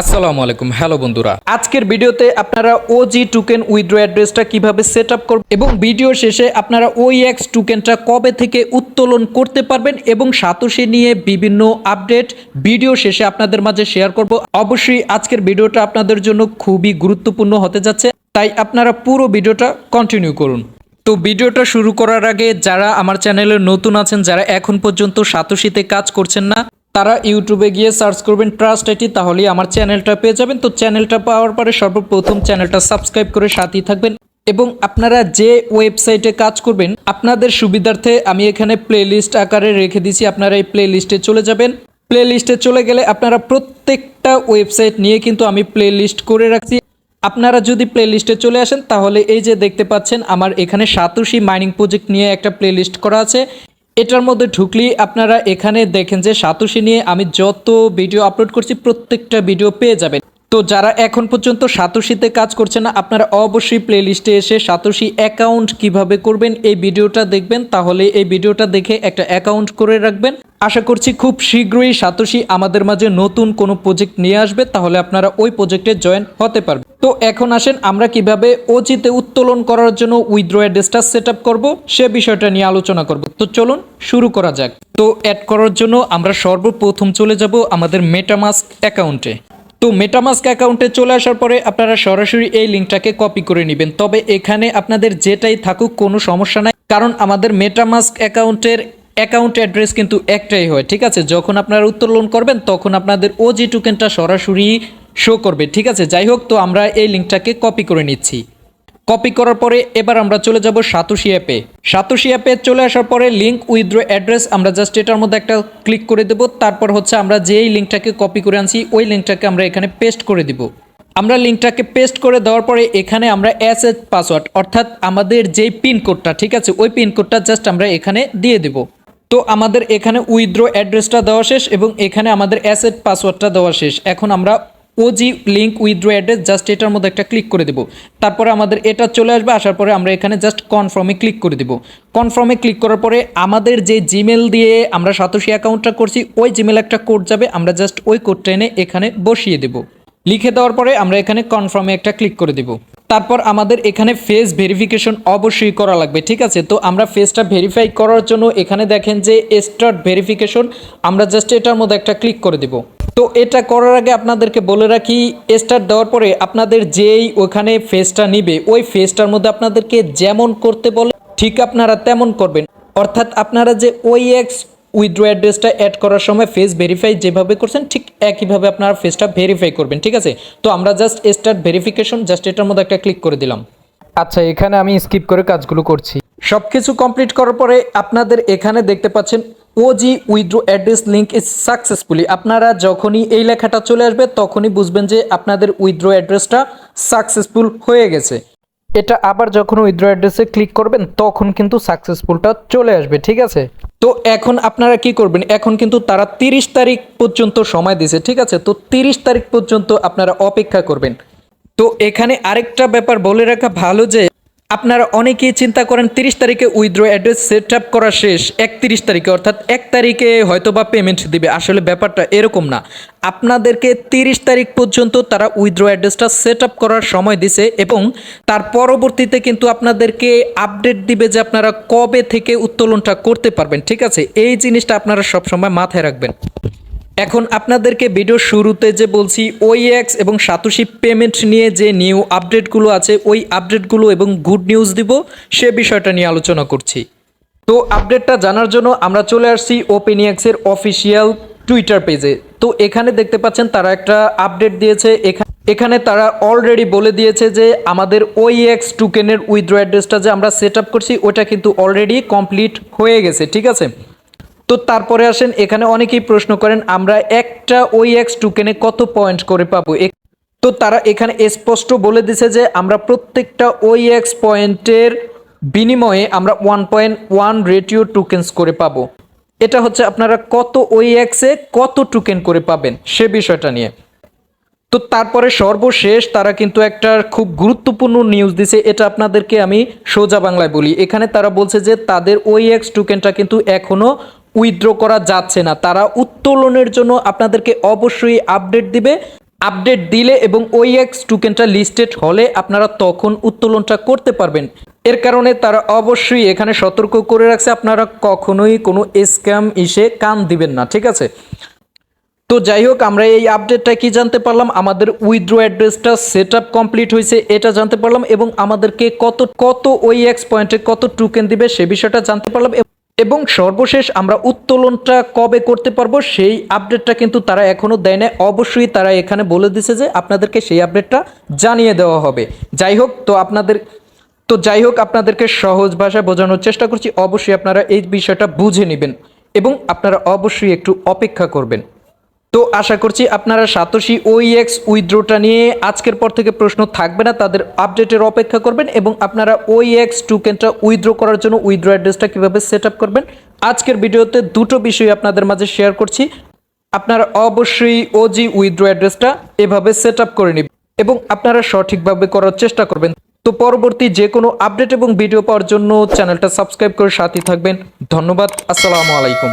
আসসালামু আলাইকুম, হ্যালো বন্ধুরা। আজকের ভিডিওতে আপনারা ওজি টোকেন উইথড্র অ্যাড্রেসটা কীভাবে সেট আপ করবেন এবং ভিডিও শেষে আপনারা ওই এক্স টোকেনটা কবে থেকে উত্তোলন করতে পারবেন এবং সাতোশি নিয়ে বিভিন্ন আপডেট ভিডিও শেষে আপনাদের মাঝে শেয়ার করব। অবশ্যই আজকের ভিডিওটা আপনাদের জন্য খুবই গুরুত্বপূর্ণ হতে যাচ্ছে, তাই আপনারা পুরো ভিডিওটা কন্টিনিউ করুন। তো ভিডিওটা শুরু করার আগে যারা আমার চ্যানেলে নতুন আছেন, যারা এখন পর্যন্ত সাতোশিতে কাজ করছেন না তারা ইউটিউবে গিয়ে সার্চ করবেন ট্রাস্ট আইটি তাহলেই আমার চ্যানেলটা পেয়ে যাবেন। তো চ্যানেলটা পাওয়ার পরে সর্বপ্রথম চ্যানেলটা সাবস্ক্রাইব করে সাথেই থাকবেন। এবং আপনারা যে ওয়েবসাইটে কাজ করবেন, আপনাদের সুবিধার্থে আমি এখানে প্লেলিস্ট আকারে রেখে দিয়েছি। আপনারা এই প্লে লিস্টে চলে যাবেন। প্লে লিস্টে চলে গেলে আপনারা প্রত্যেকটা ওয়েবসাইট নিয়ে কিন্তু আমি প্লে লিস্ট করে রাখছি। আপনারা যদি প্লে লিস্টে চলে আসেন, তাহলে এই যে দেখতে পাচ্ছেন, আমার এখানে সাতোশি মাইনিং প্রজেক্ট নিয়ে একটা প্লে লিস্ট করা আছে। এটার মধ্যে ঢুকলেই আপনারা এখানে দেখেন যে সাতোশি নিয়ে আমি যত ভিডিও আপলোড করছি, প্রত্যেকটা ভিডিও পেয়ে যাবেন। তো যারা এখন পর্যন্ত সাতোশিতে কাজ করছে না, আপনারা অবশ্যই প্লেলিস্টে এসে সাতোশি অ্যাকাউন্ট কীভাবে করবেন এই ভিডিওটা দেখবেন। তাহলে এই ভিডিওটা দেখে একটা অ্যাকাউন্ট করে রাখবেন। আশা করছি খুব শীঘ্রই সাতোশি আমাদের মাঝে নতুন কোনো প্রজেক্ট নিয়ে আসবে, তাহলে আপনারা ওই প্রজেক্টে জয়েন হতে পারবেন। তো এখন আসেন আমরা কীভাবে ওজিতে উত্তোলন করার জন্য উইথড্র অ্যাড্রেসটা সেট আপ করব, সে বিষয়টা নিয়ে আলোচনা করব। তো চলুন শুরু করা যাক। তো অ্যাড করার জন্য আমরা সর্বপ্রথম চলে যাব আমাদের মেটামাস্ক অ্যাকাউন্টে তো মেটামাস্ক অ্যাকাউন্টে চলে আসার পরে আপনারা সরাসরি এই লিঙ্কটাকে কপি করে নেবেন। তবে এখানে আপনাদের যেটাই থাকুক কোনো সমস্যা নাই, কারণ আমাদের মেটামাস্ক অ্যাকাউন্টের অ্যাকাউন্ট অ্যাড্রেস কিন্তু একটাই হয়, ঠিক আছে? যখন আপনারা উত্তোলন করবেন, তখন আপনাদের ওজি টোকেনটা সরাসরি শো করবে, ঠিক আছে? যাই হোক, তো আমরা এই লিঙ্কটাকে কপি করে নিচ্ছি। কপি করার পরে এবার আমরা চলে যাব সাতোশি অ্যাপে সাতোশি অ্যাপে চলে আসার পরে লিঙ্ক উইথড্র অ্যাড্রেস আমরা জাস্ট এটার মধ্যে একটা ক্লিক করে দেব। তারপর হচ্ছে আমরা যেই লিঙ্কটাকে কপি করে আনছি, ওই লিঙ্কটাকে আমরা এখানে পেস্ট করে দিব। আমরা লিঙ্কটাকে পেস্ট করে দেওয়ার পরে এখানে আমরা এস পাসওয়ার্ড অর্থাৎ আমাদের যেই পিনকোডটা ঠিক আছে? ওই পিনকোডটা জাস্ট আমরা এখানে দিয়ে দেব। তো আমাদের এখানে উইথড্র অ্যাড্রেসটা দেওয়া শেষ এবং এখানে আমাদের অ্যাসেট পাসওয়ার্ডটা দেওয়া শেষ। এখন আমরা OG link withdraw address just এটার মধ্যে একটা ক্লিক করে দেবো। তারপরে আমাদের এটা চলে আসবে, আসার পরে আমরা এখানে জাস্ট কনফার্মে ক্লিক করে দেবো। কনফার্মে ক্লিক করার পরে আমাদের যে জিমেল দিয়ে আমরা সাতোশি অ্যাকাউন্টটা করছি, ওই জিমেল একটা কোড যাবে, আমরা জাস্ট ওই কোডটা এনে এখানে বসিয়ে দেবো। লিখে দেওয়ার পরে আমরা এখানে কনফার্মে একটা ক্লিক করে দেব। তারপর আমাদের এখানে ফেস ভেরিফিকেশন অবশ্যই করা লাগবে, ঠিক আছে? তো আমরা ফেসটা ভেরিফাই করার জন্য এখানে দেখেন যে স্টার্ট ভেরিফিকেশন আমরা জাস্ট এটার মধ্যে একটা ক্লিক করে দেব। তো এটা করার আগে আপনাদেরকে বলে রাখি স্টার্ট দেওয়ার পরে আপনাদের যেই ওখানে ফেসটা নিবে, ওই ফেসটার মধ্যে আপনাদেরকে যেমন করতে বলে, ঠিক আপনারা তেমন করবেন। অর্থাৎ আপনারা যে ওই এক্স উইথড্র অ্যাড্রেসটা অ্যাড করার সময় ফেস ভেরিফাই যেভাবে করছেন ঠিক একইভাবে আপনারা ফেসটা ভেরিফাই করবেন ঠিক আছে? তো আমরা জাস্ট স্টার্ট ভেরিফিকেশন জাস্ট এটার মধ্যে একটা ক্লিক করে দিলাম। আচ্ছা এখানে আমি স্কিপ করে কাজগুলো করছি। সব কিছু কমপ্লিট করার পরে আপনাদের এখানে দেখতে পাচ্ছেন OG withdraw address link is successfully আপনারা যখনই এই লেখাটা চলে আসবে তখনই বুঝবেন যে আপনাদের উইথড্র অ্যাড্রেসটা সাকসেসফুল হয়ে গেছে। এটা আবার যখন উইথড্র অ্যাড্রেসে ক্লিক করবেন, তখন কিন্তু সাকসেসফুলটা চলে আসবে, ঠিক আছে? তো এখন আপনারা কি করবেন? এখন কিন্তু তারা তিরিশ তারিখ পর্যন্ত সময় দিছে, ঠিক আছে? তো তিরিশ তারিখ পর্যন্ত আপনারা অপেক্ষা করবেন। তো এখানে আরেকটা ব্যাপার বলে রাখা ভালো যে আপনারা অনেকেই চিন্তা করেন তিরিশ তারিখে উইথড্র অ্যাড্রেস সেট আপ করা শেষ, একত্রিশ তারিখে, অর্থাৎ এক তারিখে হয়তো বা পেমেন্ট দিবে। আসলে ব্যাপারটা এরকম না। আপনাদেরকে তিরিশ তারিখ পর্যন্ত তারা উইথড্র অ্যাড্রেসটা সেট আপ করার সময় দিছে এবং তার পরবর্তীতে কিন্তু আপনাদেরকে আপডেট দিবে যে আপনারা কবে থেকে উত্তোলনটা করতে পারবেন। ঠিক আছে? এই জিনিসটা আপনারা সবসময় মাথায় রাখবেন। এখন আপনাদেরকে ভিডিও শুরুতে যে বলছি ওইএক্স এবং সাতোশি পেমেন্ট নিয়ে যে নিউ আপডেটগুলো আছে, ওই আপডেটগুলো এবং গুড নিউজ দিব, সে বিষয়টা নিয়ে আলোচনা করছি। তো আপডেটটা জানার জন্য আমরা চলে আসছি ওপেনিয়াক্সের অফিসিয়াল টুইটার পেজে তো এখানে দেখতে পাচ্ছেন, তারা একটা আপডেট দিয়েছে। এখানে এখানে তারা অলরেডি বলে দিয়েছে যে, আমাদের ওইএক্স টুকেনের উইথড্র অ্যাড্রেসটা যে আমরা সেট আপ করছি, ওটা কিন্তু অলরেডি কমপ্লিট হয়ে গেছে, ঠিক আছে? তো তারপরে আসেন, এখানে অনেকেই প্রশ্ন করেন, আমরা একটা ওই এক্স টুকেনে কত পয়েন্ট করে পাবো? তো তারা এখানে স্পষ্ট বলে দিছে যে, আমরা প্রত্যেকটা ওই এক্স পয়েন্টের বিনিময়ে আমরা one point one ratio tokens করে পাবো। এটা হচ্ছে আপনারা কত ওই এক্সে কত টুকেন করে পাবেন, সে বিষয়টা নিয়ে। তো তারপরে সর্বশেষ তারা কিন্তু একটা খুব গুরুত্বপূর্ণ নিউজ দিছে, এটা আপনাদেরকে আমি সোজা বাংলায় বলি। এখানে তারা বলছে যে, তাদের ওই এক্স টোকেনটা কিন্তু এখনও উইথড্র করা যাচ্ছে না। তারা উত্তোলনের জন্য আপনাদেরকে অবশ্যই আপডেট দিবে, আপডেট দিলে এবং ওই এক্স টোকেনটা লিস্টেড হলে আপনারা তখন উত্তোলনটা করতে পারবেন। এর কারণে তারা অবশ্যই এখানে সতর্ক করে রাখছে, আপনারা কখনোই কোনো স্ক্যাম ইসে কান দিবেন না, ঠিক আছে? তো যাই হোক, আমরা এই আপডেটটা কি জানতে পারলাম? আমাদের উইথড্রো অ্যাড্রেসটা সেট আপ কমপ্লিট হয়েছে, এটা জানতে পারলাম এবং আমাদেরকে কত কত ওই এক্স পয়েন্টে কত টোকেন দিবে সে বিষয়টা জানতে পারলাম এবং সর্বশেষ আমরা উত্তোলনটা কবে করতে পারব, সেই আপডেটটা কিন্তু তারা এখনও দেয় না অবশ্যই তারা এখানে বলে দিছে যে আপনাদেরকে সেই আপডেটটা জানিয়ে দেওয়া হবে। যাই হোক, তো আপনাদের, তো যাই হোক, আপনাদেরকে সহজ ভাষায় বোঝানোর চেষ্টা করছি। অবশ্যই আপনারা এই বিষয়টা বুঝে নেবেন এবং আপনারা অবশ্যই একটু অপেক্ষা করবেন। তো আশা করছি আপনারা সাতোশি ওইএক্স উইথড্রোটা নিয়ে আজকের পর থেকে প্রশ্ন থাকবে না, তাদের আপডেটের অপেক্ষা করবেন এবং আপনারা ওইএক্স টোকেনটা উইথড্র করার জন্য উইথড্র অ্যাড্রেসটা কীভাবে সেট করবেন। আজকের ভিডিওতে দুটো বিষয় আপনাদের মাঝে শেয়ার করছি। আপনারা অবশ্যই ওজি উইথড্র অ্যাড্রেসটা এভাবে সেট করে নেবেন এবং আপনারা সঠিকভাবে করার চেষ্টা করবেন। তো পরবর্তী যে কোনো আপডেট এবং ভিডিও পাওয়ার জন্য চ্যানেলটা সাবস্ক্রাইব করে সাথে থাকবেন। ধন্যবাদ, আসসালামু আলাইকুম।